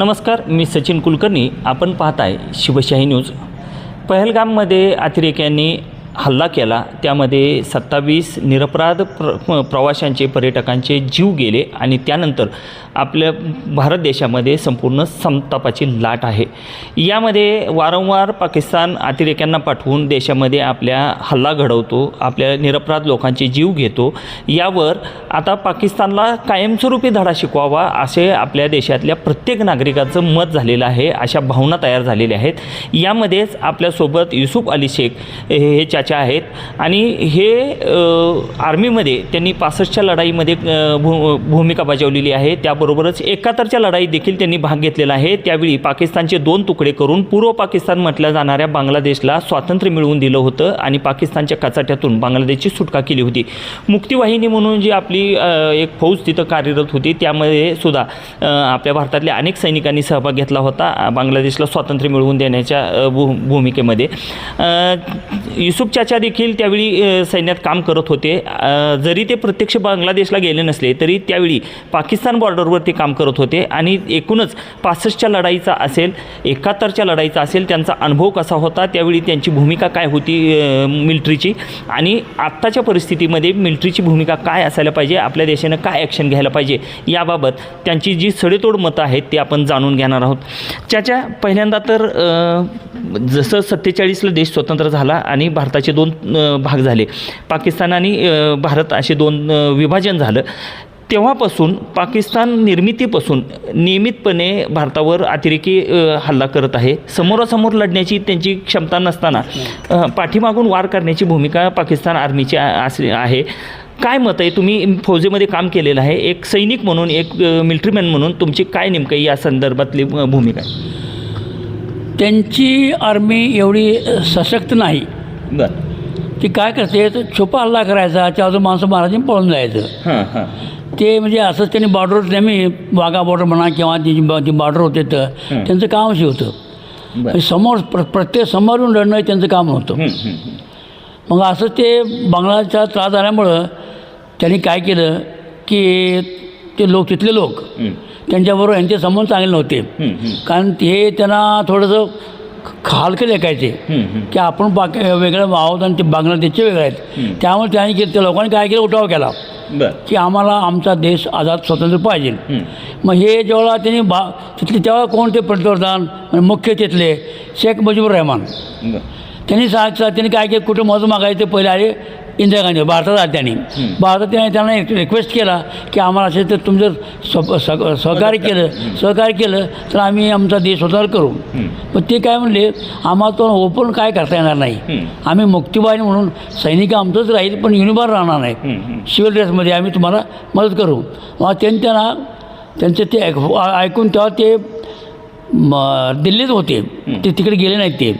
नमस्कार मी सचिन कुलकर्णी. आपण पाहताय शिवशाही न्यूज. पहलगाममध्ये अतिरेक्यांनी हल्ला केला. त्यामध्ये सत्तावीस निरपराध प्र प्रवाशांचे पर्यटकांचे जीव गेले आणि त्यानंतर आपल्या भारत देशामध्ये संपूर्ण संतापाची लाट आहे. यामध्ये वारंवार पाकिस्तान अतिरेक्यांना पाठवून देशामध्ये आपल्या हल्ला घडवतो आपल्या निरपराध लोकांचे जीव घेतो. यावर आता पाकिस्तानला कायमस्वरूपी धडा शिकवावा असे आपल्या देशातल्या प्रत्येक नागरिकाचं मत झालेलं आहे अशा भावना तयार झालेल्या आहेत. यामध्येच आपल्यासोबत युसुफ अली शेख हे हे चाचा आहेत. आणि हे आर्मीमध्ये त्यांनी पासष्टच्या लढाईमध्ये भू भूमिका बजावलेली आहे. त्या त्याबरोबरच एकाहत्तरच्या लढाईत देखील त्यांनी भाग घेतलेला आहे. त्यावेळी पाकिस्तानचे दोन तुकडे करून पूर्व पाकिस्तान म्हटल्या जाणाऱ्या बांगलादेशला स्वातंत्र्य मिळवून दिलं होतं आणि पाकिस्तानच्या कचाट्यातून बांगलादेशची सुटका केली होती. मुक्तीवाहिनी म्हणून जी आपली एक फौज तिथं कार्यरत होती त्यामध्ये सुद्धा आपल्या भारतातल्या अनेक सैनिकांनी सहभाग घेतला होता बांगलादेशला स्वातंत्र्य मिळवून देण्याच्या भू भूमिकेमध्ये. युसुफ चाचा देखील त्यावेळी सैन्यात काम करत होते. जरी ते प्रत्यक्ष बांगलादेशला गेले नसले तरी त्यावेळी पाकिस्तान बॉर्डरवर ते काम करत होते. आणि एकूणच पासष्टच्या लढाईचा असेल एकाहत्तरच्या लढाईचा असेल त्यांचा अनुभव कसा होता? त्यावेळी त्यांची भूमिका काय होती मिल्ट्रीची? आणि आत्ताच्या परिस्थितीमध्ये मिल्ट्रीची भूमिका काय असायला पाहिजे? आपल्या देशानं काय ॲक्शन घ्यायला पाहिजे? याबाबत त्यांची जी सडेतोड मतं आहेत ते आपण जाणून घेणार आहोत. त्याच्या पहिल्यांदा तर जसं सत्तेचाळीसला देश स्वतंत्र झाला आणि भारताचे दोन भाग झाले. पाकिस्तान आणि भारत असे दोन विभाजन झालं. तेव्हापासून पाकिस्तान निर्मितीपासून नियमितपणे भारतावर अतिरेकी हल्ला करत आहे. समोरासमोर लढण्याची त्यांची क्षमता नसताना पाठीमागून वार करण्याची भूमिका पाकिस्तान आर्मीची असली आहे. काय मत आहे? तुम्ही फौजेमध्ये काम केलेलं आहे. एक सैनिक म्हणून एक मिलिटरीमॅन म्हणून तुमची काय नेमकं या संदर्भातली भूमिका आहे? त्यांची आर्मी एवढी सशक्त नाही. बरं. ती काय करते? छुपा हल्ला करायचा त्या अजून माणसं आणि पळून जायचं. हां हां. ते म्हणजे असंच त्यांनी बॉर्डर नेहमी वाघा बॉर्डर म्हणा किंवा ती बॉर्डर होते तर हं. त्यांचं काम असे होतं. म्हणजे समोर प्र प्रत्येक समोरून लढणं हे त्यांचं काम नव्हतं हं, हं, हं. मग असं ते बंगलाचा त्रास झाल्यामुळं त्यांनी काय केलं की ते लोक तिथले लोक हं, त्यांच्याबरोबर यांचे संबंध चांगले नव्हते. हं, हं, कारण ते त्यांना थोडंसं खालके लेखायचे. की आपण पाक वेगळं आहोत आणि ते बांगलादेशचे वेगळे आहेत. त्यामुळे त्यांनी केलं. त्या लोकांनी काय केलं? उठाव केला. की आम्हाला आमचा देश आझाद स्वतंत्र पाहिजे. मग हे जेव्हा त्यांनी बा तिथले तेव्हा कोण ते पंतप्रधान मुख्य तिथले? शेख मुजीबुर रहमान. त्यांनी सांगितलं त्यांनी काय केलं कुठं मत मागायचं पहिले आले. इंदिरा गांधी भारतात त्यांनी भारतात त्यांनी त्यांना एक रिक्वेस्ट केला की आम्हाला असेल तर तुमचं स- स- सहकार्य केलं सहकार्य केलं तर आम्ही आमचा देश स्वतंत्र करू. पण ते काय म्हणले आम्हाला तो ओपन काय करता येणार नाही. आम्ही मुक्तीबाई म्हणून सैनिक आमचंच राहील पण युनिफॉर्म राहणार नाही. सिव्हिल ड्रेसमध्ये आम्ही तुम्हाला मदत करू. मग त्यांनी त्यांना त्यांचं ते ऐक- ऐकून तेव्हा ते दिल्लीत होते. ते तिकडे गेले नाहीत ते.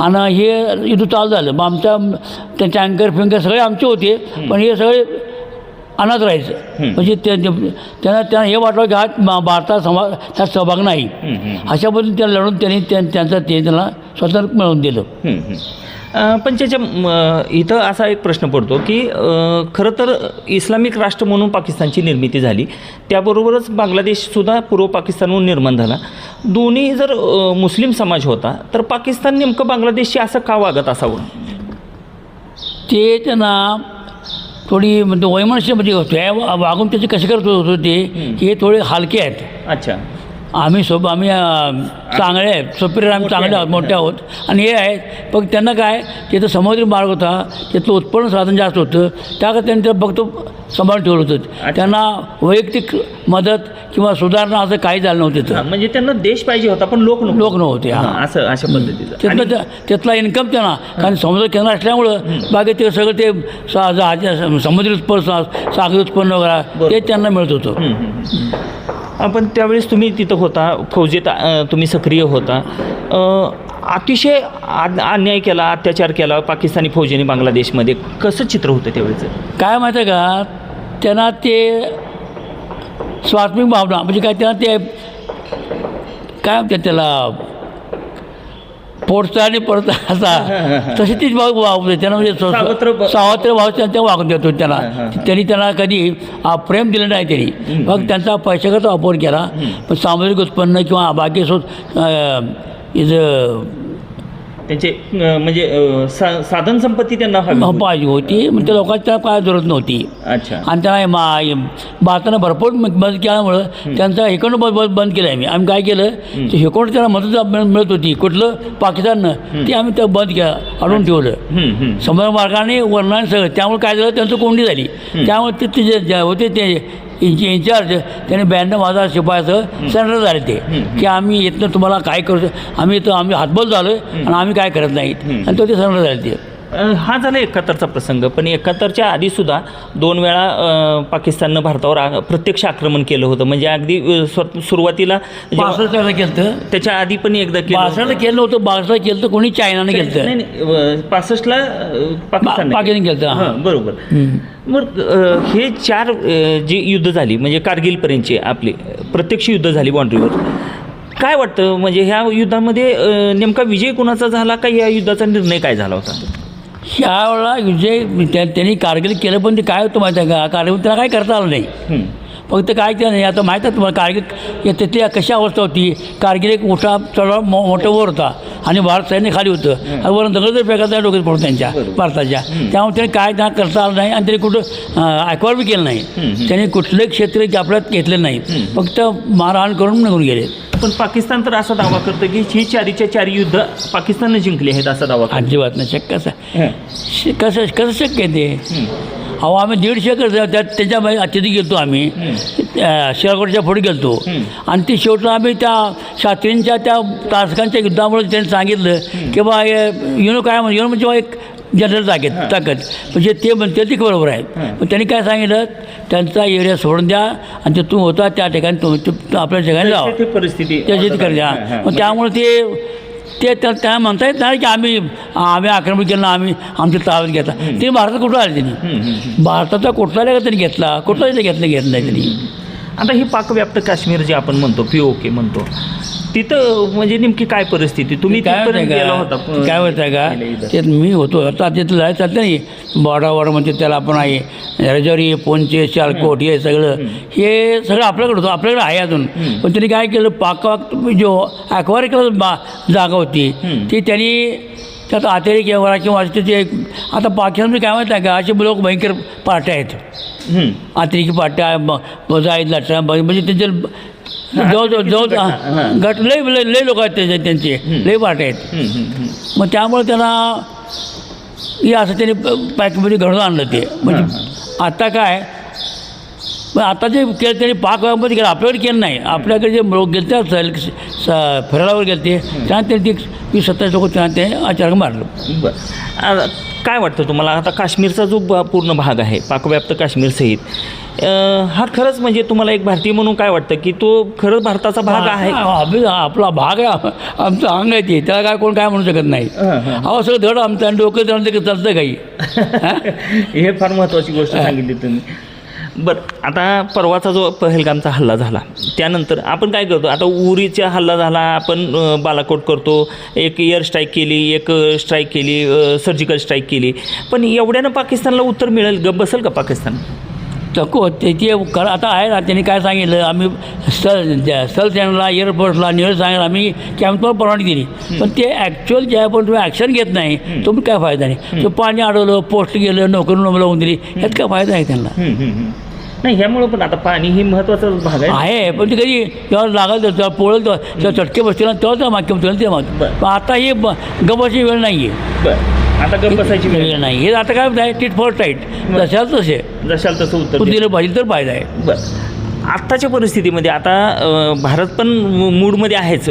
आणि हे इथं चालू झालं. मग आमच्या ते टँकर फिंकर सगळे आमचे होते. पण हे सगळे अनाथ राहायचं. म्हणजे त्यांना त्यांना हे वाटलं की हा भारतात समाज त्यात सहभाग नाही. अशा पद्धतीने त्यांना लढून त्यांनी त्यां- त्यांचं ते त्यांना स्वतंत्र मिळवून दिलं. पण त्याच्या इथं असा एक प्रश्न पडतो की खरं तर इस्लामिक राष्ट्र म्हणून पाकिस्तानची निर्मिती झाली. त्याबरोबरच बांगलादेशसुद्धा पूर्व पाकिस्तानहून निर्माण झाला. दोन्ही जर मुस्लिम समाज होता तर पाकिस्तान नेमकं बांगलादेशशी असं का वागत असावं? ते त्यांना थोडी म्हणजे वैमनस्यमध्ये होतो. या वा- वागून त्याचे कसे करत होतो ते हे थोडे हलके आहेत. अच्छा. आम्ही सोब आम्ही चांगले आहेत सुपिरियर आम्ही चांगले आहोत. मोठे आहोत. आणि हे आहेत पण त्यांना काय तिथं समुद्री मार्ग होता तिथलं उत्पन्न साधन जास्त होतं त्याकडे त्यांनी ते फक्त सांभाळून ठेवलं होतं. त्यांना वैयक्तिक मदत किंवा सुधारणा असं काही झालं नव्हतं तिथं. म्हणजे त्यांना देश पाहिजे होता पण लोक. लोक नव्हते हा, असं अशा पद्धतीचं. तिथलं तिथला इन्कम त्यांना कारण समुद्र केंद्र असल्यामुळं बाकी ते सगळं ते समुद्री उत्पन्न सागरी उत्पन्न वगैरे ते त्यांना मिळत होतं. पण त्यावेळेस तुम्ही तिथं होता फौजेत तुम्ही सक्रिय होता. अतिशय आ- अन्याय केला अत्याचार केला पाकिस्तानी फौजेने बांगलादेशमध्ये. कसं चित्र होतं त्यावेळेचं? काय माहिती आहे का? त्यांना ते स्वात्मिक भावना म्हणजे काय त्यांना ते काय म्हणतात त्याला? पोटचा आणि परत असा. तशी तीच भाव वागवते त्यांना म्हणजे सावत्र भाव त्यांचा वागून देतो त्यांना. त्यांनी त्यांना कधी प्रेम दिलं नाही त्यांनी. मग त्यांचा पैशाचा वापर केला. पण सामाजिक उत्पन्न किंवा बाकी सो इथं त्यांचे म्हणजे सा- साधन संपत्ती त्यांना. पाहिजे होती. त्या लोकांच्या काय जरूरत नव्हती. अच्छा. आणि त्यांना मा भारतानं भरपूर मदत केल्यामुळं त्यांचा हेकडं बंद केलं आम्ही. आम्ही काय केलं ते हेकडं त्यांना मदत मिळ- मिळत होती. कुठलं पाकिस्ताननं ते आम्ही त्या बंद केलं अडून ठेवलं. समुद्र मार्गाने वर्णन सगळं. त्यामुळे काय झालं त्यांचं कोंडी झाली. त्यामुळे ते- होते ते इंच इन्चार्ज त्यांनी ब्याण्णव हजार शिपायाचं सरेंडर झाले ते. की आम्ही येतं तुम्हाला काय करू आम्ही इथं आम्ही हातबल झालो आणि आम्ही काय करत नाहीत. आणि तो ते सरेंडर झाले ते. हा झाला एकाहत्तरचा प्रसंग. पण एकाहत्तरच्या आधीसुद्धा दोन वेळा पाकिस्ताननं भारतावर आ- प्रत्यक्ष आक्रमण केलं होतं. म्हणजे अगदी स्व- सुरुवातीला बासष्टला केलं त्याच्या आधी पण एकदा केलं. बासष्टला केलं होतं बासष्टला केलं तर कोणी चायनानं केलं नाही पासष्टला पाकिस्तान पाकिस्तान केलं हां. बरोबर. मग हे चार जी युद्ध झाली म्हणजे कारगिलपर्यंतची आपली प्रत्यक्ष युद्ध झाली बाँड्रीवर. काय वाटतं? म्हणजे ह्या युद्धामध्ये नेमका विजय कुणाचा झाला का या युद्धाचा निर्णय काय झाला होता? ह्यावेळेला विजय त्या त्यांनी कारगिल केलं पण ते काय होतं माहिती आहे का? कारगिल त्याला काय करता आलं नाही. फक्त काय केलं नाही. आता माहीत आहे तुम्हाला कारगिल या तिथली कशी अवस्था होती? कारगिल एक मोठा चढाव मो मोठा वर होता. आणि भारत सैन्य खाली होतं. आणि वरून दगड जर फेकायचा डोक्यात पडतो त्यांच्या भारताच्या. त्यामुळे त्यांनी काय त्यांना करता आलं नाही आणि त्यांनी कुठं ऐकवार बी केलं नाही. त्यांनी कुठलंही क्षेत्र आपल्यात घेतलं नाही. फक्त मारहाण करून निघून गेले. पण पाकिस्तान तर असा दावा करतं की ही चारीच्या चारी युद्ध पाकिस्तानने जिंकली आहेत असा दावा करतं. अजिबात नाही शक्य कसं. श- कसं कसं शक्य आहे ते. अहो आम्ही दीडशे कर त्यात त्याच्यामध्ये तिथे गेलतो आम्ही शिरागडच्या पुढे गेलतो. आणि ती शेवटला आम्ही त्या शास्त्रींच्या त्या तारकांच्या युद्धामुळे त्यांनी सांगितलं की बा युनो काय म्हणजे युनो म्हणजे बा एक जनरल ताकद ताकद. म्हणजे ते म्हणते ती बरोबर आहे. पण त्यांनी काय सांगितलं? त्यांचा एरिया सोडून द्या आणि तिथून होता त्या ठिकाणी तू आपल्या ठिकाणी जावा ते परिस्थिती त्याची कर द्या. मग त्यामुळे ते ते त्या त्या म्हणता येत नाही की आम्ही आम्ही आक्रमण केलं आम्ही आमच्या ताब्यात घेतला. ते भारतात कुठं आले त्यांनी. भारताचा कुठला का त्यांनी घेतला? कुठला घेतलं घेतलं नाही त्यांनी? आता ही पाकव्याप्त काश्मीर जे आपण म्हणतो पी ओ के म्हणतो तिथं म्हणजे नेमकी काय परिस्थिती? तुम्ही काय होतं तिथपर्यंत गेला होता का काय होतं का. ते मी होतो. आता तिथं जायचं चालतं नाही. बॉर्डावर म्हणजे त्याला आपण आहे. रजौरी पोंचे शालकोट हे सगळं. हे सगळं आपल्याकडे होतं. आपल्याकडे आहे अजून. पण त्यांनी काय केलं? पाक जो ॲक्वारिकल बा जागा होती. ती त्यांनी त्यात अतिरेक व्यवहार किंवा असे ते आता पाकिस्तानमध्ये काय माहिती आहे का असे लोक भयंकर पार्ट्या आहेत. पाट्या बजा आहेत लाटा म्हणजे त्यांचे जवळ जवळ जवळ. गट लय लय लय लोक आहेत त्याचे त्यांचे. लय पाट्या आहेत. मग त्यामुळे त्यांना हे असं त्यांनी पॅकमध्ये घडून आणलं ते. म्हणजे आता काय? पण आता जे केलं त्यांनी पाकमध्ये केलं आपल्याकडे केलं नाही. आपल्याकडे जे लोक गेले ते फिरायलावर गेले ते त्यांना त्यांनी ते वीस सत्तावीस लोक त्यांना ते अचानक मारलं. बरं. आता काय वाटतं तुम्हाला? आता काश्मीरचा जो ब- पूर्ण भाग आहे पाकव्याप्त काश्मीरसहित अं, हा खरंच म्हणजे तुम्हाला एक भारतीय म्हणून काय वाटतं की तो खरंच भारताचा भाग आहे? हा, आपला भाग आहे आमचं अंग आहे ते त्याला काय कोण काय म्हणू शकत नाही. अहो सगळं धड आमचं आणि डोकं चालतं की चालतं काही. हे फार महत्त्वाची गोष्ट सांगितली तुम्ही. बरं आता परवाचा जो पहलगामचा हल्ला झाला त्यानंतर आपण काय करतो? आता उरीचा हल्ला झाला आपण बालाकोट करतो एक एअर स्ट्राईक केली एक स्ट्राईक केली सर्जिकल स्ट्राईक केली. पण एवढ्यानं पाकिस्तानला उत्तर मिळेल गप बसेल का पाकिस्तान? तको ते ते कर आता आहे ना त्यांनी काय सांगितलं? आम्ही सल सल चॅनलला एअरपोर्टला न्यूज सांगितलं आम्ही की आम्ही तुम्हाला परवानगी दिली. पण ते ॲक्च्युअल ज्या पण तुम्ही ॲक्शन घेत नाही तुम्ही काय फायदा नाही? ते पाणी अडवलं पोस्ट गेलं नोकरी नोकरी लावून दिली ह्यात काय फायदा आहे त्यांना. नाही ह्यामुळं पण आता पाणी ही महत्त्वाचा भाग आहे. आहे पण ते कधी जेव्हा लागल तर तेव्हा पोळल तेव्हा तेव्हा चटके बसतील आणि तेव्हा त्या मागच्या होतील ते माग. बरं. पण आता ही ब- गपाची वेळ नाही आहे बरं. आता गप बसायची वेळ. वेळ नाही हे आता काय आहे टीट फॉर टाईट जशाच तसे. जशाल तसं उत्तर दे. दिलं पाहिजे तर फायदा आहे. बरं. आत्ताच्या परिस्थितीमध्ये आता भारत पण मूडमध्ये आहेच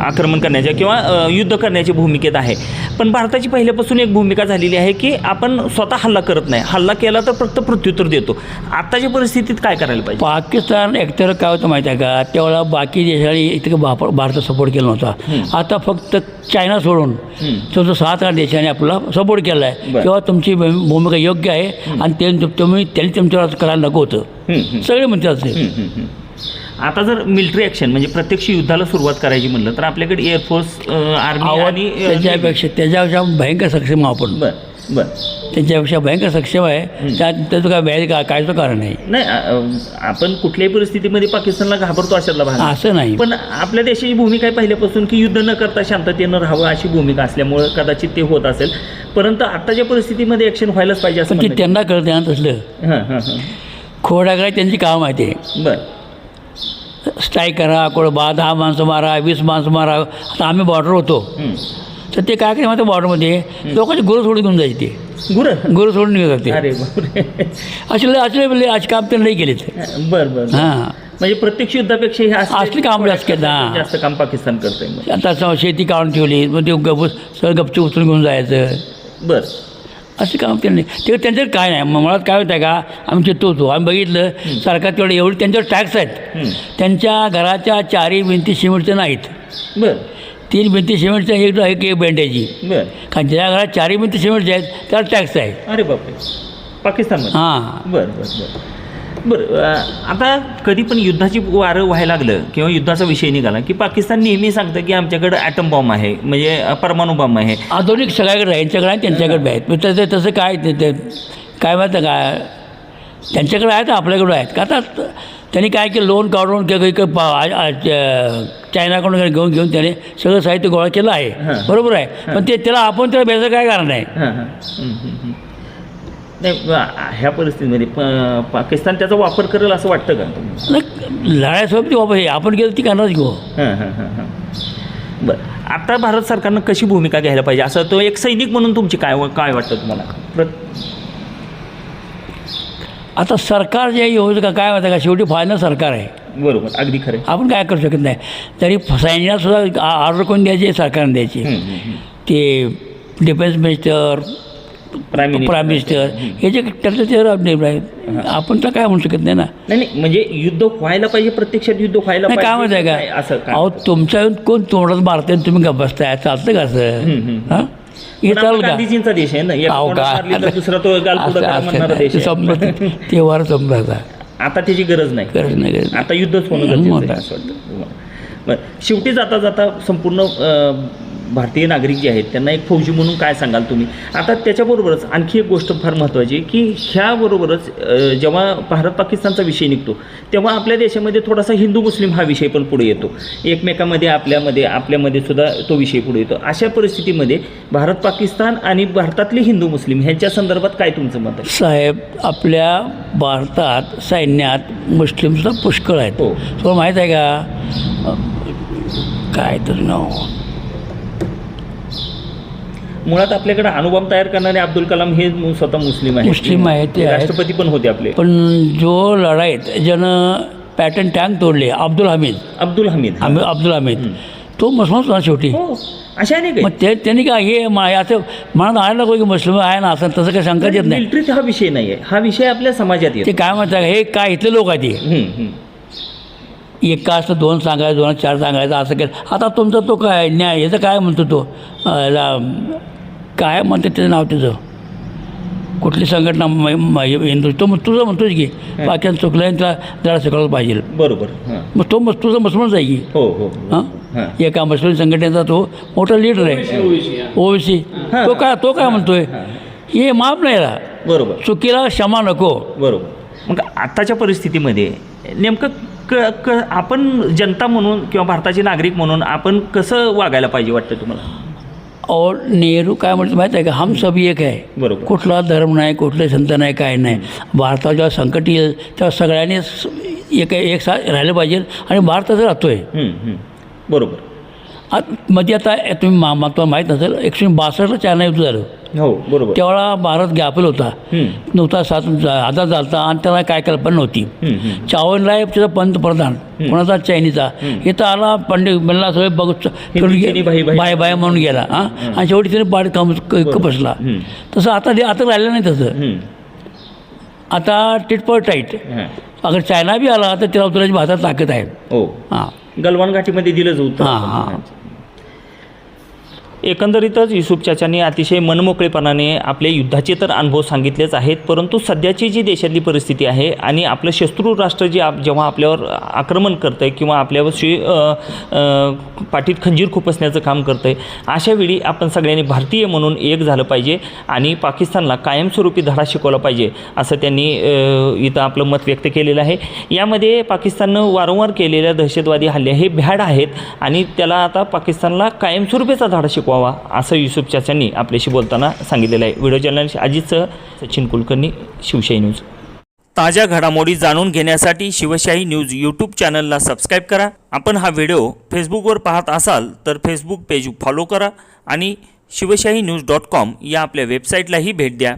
आक्रमण करण्याच्या किंवा युद्ध करण्याची भूमिकेत आहे. पण भारताची पहिल्यापासून एक भूमिका झालेली आहे की आपण स्वतः हल्ला करत नाही. हल्ला केला तर फक्त प्रत्युत्तर देतो. आत्ताच्या परिस्थितीत काय करायला पाहिजे? पाकिस्तान एकतर काय होतं माहिती आहे का? त्यावेळेला बाकी देशांनी इतकं बाप भारतात सपोर्ट केला नव्हता. आता फक्त चायना सोडून हम्म. तो सात आठ देशांनी आपला सपोर्ट केला आहे. तेव्हा तुमची भूमि- भूमिका योग्य आहे. आणि ते तुम्ही त्यांनी तुमच्यावर करायला नको होतं. सगळे म्हणतात ते हम्म, हम्म, हम्म. आता जर मिलिटरी ॲक्शन म्हणजे प्रत्यक्ष युद्धाला सुरुवात करायची म्हणलं तर आपल्याकडे एअरफोर्स आर्मी आणि त्याच्यापेक्षा त्याच्यापेक्षा भयंकर सक्षम आपण. बर बर. त्याच्यापेक्षा भयंकर सक्षम आहे. त्यात त्याचं काय व्याज काय कायचं कारण नाही. नाही आपण कुठल्याही परिस्थितीमध्ये पाकिस्तानला घाबरतो अशातला भाग. असं नाही. पण आपल्या देशाची भूमिका आहे पहिल्यापासून की युद्ध न करता शांततेनं राहावं अशी भूमिका असल्यामुळे कदाचित ते होत असेल. परंतु आताच्या परिस्थितीमध्ये ॲक्शन व्हायलाच पाहिजे असं त्यांना कळत हां हां हां. खोडा काय त्यांची काम आहे ते. बरं. स्ट्राईक करा कोण बा दहा माणसं मारा वीस माणसं मारा. आता आम्ही बॉर्डर होतो. हं. तर ते काय काय माहिती बॉर्डरमध्ये लोकांची गुरं सोडून घेऊन जायचे ते. गुरं? गुरं सोडून निघत ते. अरे बापरे. असे असे आज काम त्यांनी नाही केलेत. बरं बरं हां. म्हणजे प्रत्यक्ष युद्धापेक्षा हे असले- कामं जास्त केलं, हां. जास्त काम पाकिस्तान करतंय मग. आता शेती काढून ठेवली मग ते गप सगळं गपचे उचलून घेऊन जायचं. बरं. असं काम त्यांनी ते त्यांच्यावर काय नाही. मुळात काय होतं का आम्ही चित्त होतो. आम्ही बघितलं सरकार तेवढे एवढे त्यांच्यावर टॅक्स आहेत. त्यांच्या घराच्या चारही भिंती सिमेंटच्या नाहीत. बरं. तीन भिंती सिमेंटच्या एक एक एक बेंड्याची बरं. कारण ज्या घरात चारही भिंती सिमेंटच्या आहेत त्याला टॅक्स आहे अरे बापरे. पाकिस्तानमध्ये. हां. बरं बरं बरं. बरं आता कधी पण युद्धाची वारं व्हायला लागलं किंवा युद्धाचा विषय निघाला की पाकिस्तान नेहमी सांगतं की आमच्याकडे ॲटम बॉम्ब आहे म्हणजे परमाणू बॉम्ब आहे. आधुनिक सगळ्याकडे आहे यांच्याकडे आहे त्यांच्याकडे आहेत. पण तसं तसं काय ते काय माहिती आहे का? त्यांच्याकडे आहेत आपल्याकडे आहेत. का आता त्यांनी काय केलं? लोन काढून किंवा चायनाकडून घेऊन घेऊन त्याने सगळं साहित्य गोळा केलं आहे. बरोबर आहे. पण ते त्याला आपण त्याला बेचं काय कारण आहे. नाही ह्या परिस्थितीमध्ये प- पाकिस्तान त्याचा वापर करेल असं वाटतं का नाही, लढाईसोबत ती हे आपण गेलं ती करणारच घेऊ. हां हां हां हां. बरं आता भारत सरकारनं कशी भूमिका घ्यायला पाहिजे? असं तो एक सैनिक म्हणून तुमची काय काय वाटतं तुम्हाला? प्रत आता सरकार जे होतं का काय आहे का? शेवटी फायनल सरकार आहे. बरोबर अगदी खरं. आपण काय करू शकत नाही. तरी सैन्यातसुद्धा ऑर्डर कोण द्यायची सरकारने द्यायची. ते defence minister prime minister prime minister हे जे त्याचं ते निर्णय आहे. आपण तर काय म्हणू शकत नाही ना. नाही म्हणजे युद्ध व्हायला पाहिजे प्रत्यक्षात युद्ध व्हायला नाही काय काय आहे असं का? काय अहो तुमच्या कोण तोंडात मारते तुम्ही बसताय? चालतं का असं? हं, हं. चालू गांधीजींचा देश आहे ना. का? दुसरा तो असं- असं. संपला आता त्याची गरज नाही. गरज नाही. आता युद्धच होणं असं. शेवटी जाता जाता संपूर्ण भारतीय नागरिक जे आहेत त्यांना एक फौजी म्हणून काय सांगाल तुम्ही? आता त्याच्याबरोबरच आणखी एक गोष्ट फार महत्त्वाची की ह्याबरोबरच जेव्हा भारत पाकिस्तानचा विषय निघतो तेव्हा आपल्या देशामध्ये थोडासा हिंदू मुस्लिम हा विषय पण पुढे येतो. एकमेकामध्ये आपल्यामध्ये आपल्यामध्ये सुद्धा तो विषय पुढे येतो. अशा परिस्थितीमध्ये भारत पाकिस्तान आणि भारतातले हिंदू मुस्लिम ह्यांच्या संदर्भात काय तुमचं मत आहे? साहेब आपल्या भारतात सैन्यात मुस्लिमसुद्धा पुष्कळ आहेत. हो. तुम्हाला माहीत आहे का? काय तर नाव. मुळात आपल्याकडे अणुबॉम्ब तयार करणारे अब्दुल कलाम हे स्वतः मुस्लिम आहेत. मुस्लिम आहेत, ते. राष्ट्रपती पण होते आपले. पण जो लढाईत ज्यानं पॅटर्न टँक तोडले अब्दुल हमीद. अब्दुल हमीद. अब्दुल हमीद. तो मुसलमान होता शेवटी. हो अशा अनेक मग ते त्यांनी काय हे असं म्हणत आहे ना की मुस्लिम आहे ना असं तसं काही शंका येत नाही. मिलिटरीत हा विषय नाही आहे हा विषय आपल्या समाजात ते येतो काय म्हणतात हे काय इथले लोक आहेत हम्म. एक का असतं दोन सांगायचं दोन चार सांगायचं असं केलं. आता तुमचा तो काय न्याय याचं काय म्हणतो तो? काय म्हणते त्याचं नाव त्याचं कुठली संघटना म- म- हिंदू तो मग तुझं म्हणतोच की बाकी चुकलं त्याला जरा शिकवलं पाहिजे. बरोबर हां. मग तो मग तुझं आहे की. हो हो. हां? हां. एका मुस्लिम संघटनेचा तो मोठा लीडर आहे. ओबीसी तो काय तो काय म्हणतोय? हे. माफ नाही राहा बरोबर. चुकीला क्षमा नको. बरोबर. मग आत्ताच्या परिस्थितीमध्ये नेमकं क क आपण जनता म्हणून किंवा भारताचे नागरिक म्हणून आपण कसं वागायला पाहिजे वाटतं तुम्हाला? और नेहरू काय म्हणतो माहीत आहे का? हम सभी एक आहे बरोबर. कुठला धर्म नाही कुठले संत नाही काय नाही. भारतावर जेव्हा संकट येईल तेव्हा सगळ्यांनी एक एक सा राहिलं पाहिजे आणि भारताचं हम्म, हम्म. बरोबर. आत मध्ये आता तुम्ही मा मा- तुम्हाला माहीत नसेल एकशे बासष्टला चायना युद्ध झालं. हो बरोबर. तेवढा भारत गॅपल होता. नव्हता सात आधा झालता आणि त्याला काय कल्पना नव्हती. चावनराय त्याचा पंतप्रधान कोणाचा? चायनीचा इथं आला पंडित म्हणला सगळे भाई- बाय बाय म्हणून गेला हां? आणि शेवटी त्याने पाड काम बसला. तसं आता ते आता राहिलं नाही तसं. आता टिट फॉर टाईट. अगर चायना बी आला तर त्याला उतरायची भातात ताकद आहे. हो. हां. गलवान घाटीमध्ये दिलं जाऊ हां. हां. एकंदरीतच युसुफ चाचांनी अतिशय मनमोकळेपणाने आपले युद्धाचे तर अनुभव सांगितलेच आहेत परंतु सध्याची जी देशातली परिस्थिती आहे आणि आपलं शत्रू राष्ट्र जे आप जेव्हा आपल्यावर आक्रमण करतं आहे किंवा आपल्यावरशी पाठीत खंजीर खुपसण्याचं काम करतं आहे अशा वेळी आपण सगळ्यांनी भारतीय म्हणून एक झालं पाहिजे आणि पाकिस्तानला कायमस्वरूपी धडा शिकवला पाहिजे असं त्यांनी इथं आपलं मत व्यक्त केलेलं आहे. यामध्ये पाकिस्ताननं वारंवार केलेल्या दहशतवादी हल्ले हे भ्याड आहेत आणि त्याला आता पाकिस्तानला कायमस्वरूपीचा धडा शिकवावा असं युसुफ चाचांनी आपल्याशी बोलताना सांगितलेलं आहे. व्हिडिओ जर्नलिस्ट अजितसह सचिन कुलकर्णी शिवशाही न्यूज. ताज्या घडामोडी जाणून घेण्यासाठी शिवशाही न्यूज यूट्यूब चॅनलला सबस्क्राईब करा. आपण हा व्हिडिओ फेसबुकवर पाहत असाल तर फेसबुक पेज फॉलो करा आणि शिवशाही न्यूज डॉट कॉम या आपल्या वेबसाईटलाही भेट द्या.